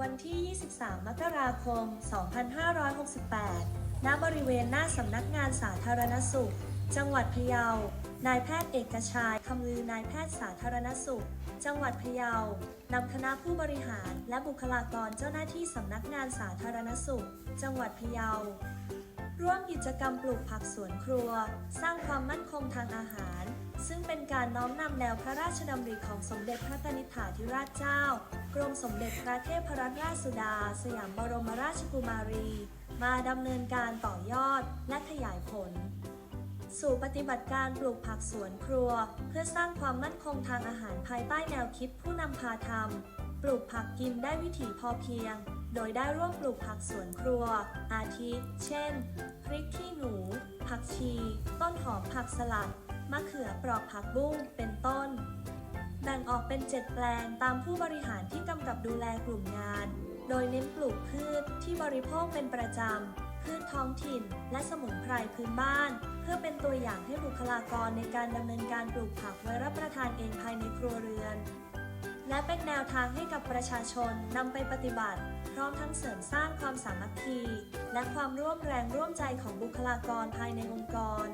วันที่ 23 มกราคม 2568 ณ บริเวณหน้าสำนักงานสาธารณสุข จังหวัดพะเยา นายแพทย์เอกชัยคำลือนายแพทย์สาธารณสุข จังหวัดพะเยา นำคณะผู้บริหารและบุคลากรเจ้าหน้าที่สำนักงานสาธารณสุข จังหวัดพะเยา ร่วมกิจกรรมปลูกผักสวนครัว สร้างความมั่นคงทางอาหาร ซึ่งเป็นการน้อมนำแนวพระราชดำริของสมเด็จพระนิธิธิราชเจ้า กรมสมเด็จพระเทพรัตนราชสุดา สยามบรมราชกุมารี มาดำเนินการต่อยอดและขยายผล สู่ปฏิบัติการปลูกผักสวนครัว เพื่อสร้างความมั่นคงทางอาหารภายใต้แนวคิดผู้นำพาทำ ปลูกผักกินได้วิถีพอเพียง โดยได้ร่วมปลูกผักสวนครัว อาทิ เช่น พริกขี้หนู ผักชี ต้นหอมผักสลัด มะเขือปรอกผักบุ้ง เป็นต้น แบ่งออกเป็น 7 แปลงตามผู้บริหารที่กำกับดูแลกลุ่มงาน โดยเน้นปลูกพืชที่บริโภคเป็นประจำ พืชท้องถิ่น และสมุนไพรพื้นบ้าน เพื่อเป็นตัวอย่างให้บุคลากรในการดำเนินการปลูกผักไว้รับประทานเองภายในครัวเรือน และเป็นแนวทางให้กับประชาชนนำไปปฏิบัติ พร้อมทั้งเสริมสร้างความสามัคคี และความร่วมแรงร่วมใจของบุคลากรภายในองค์กร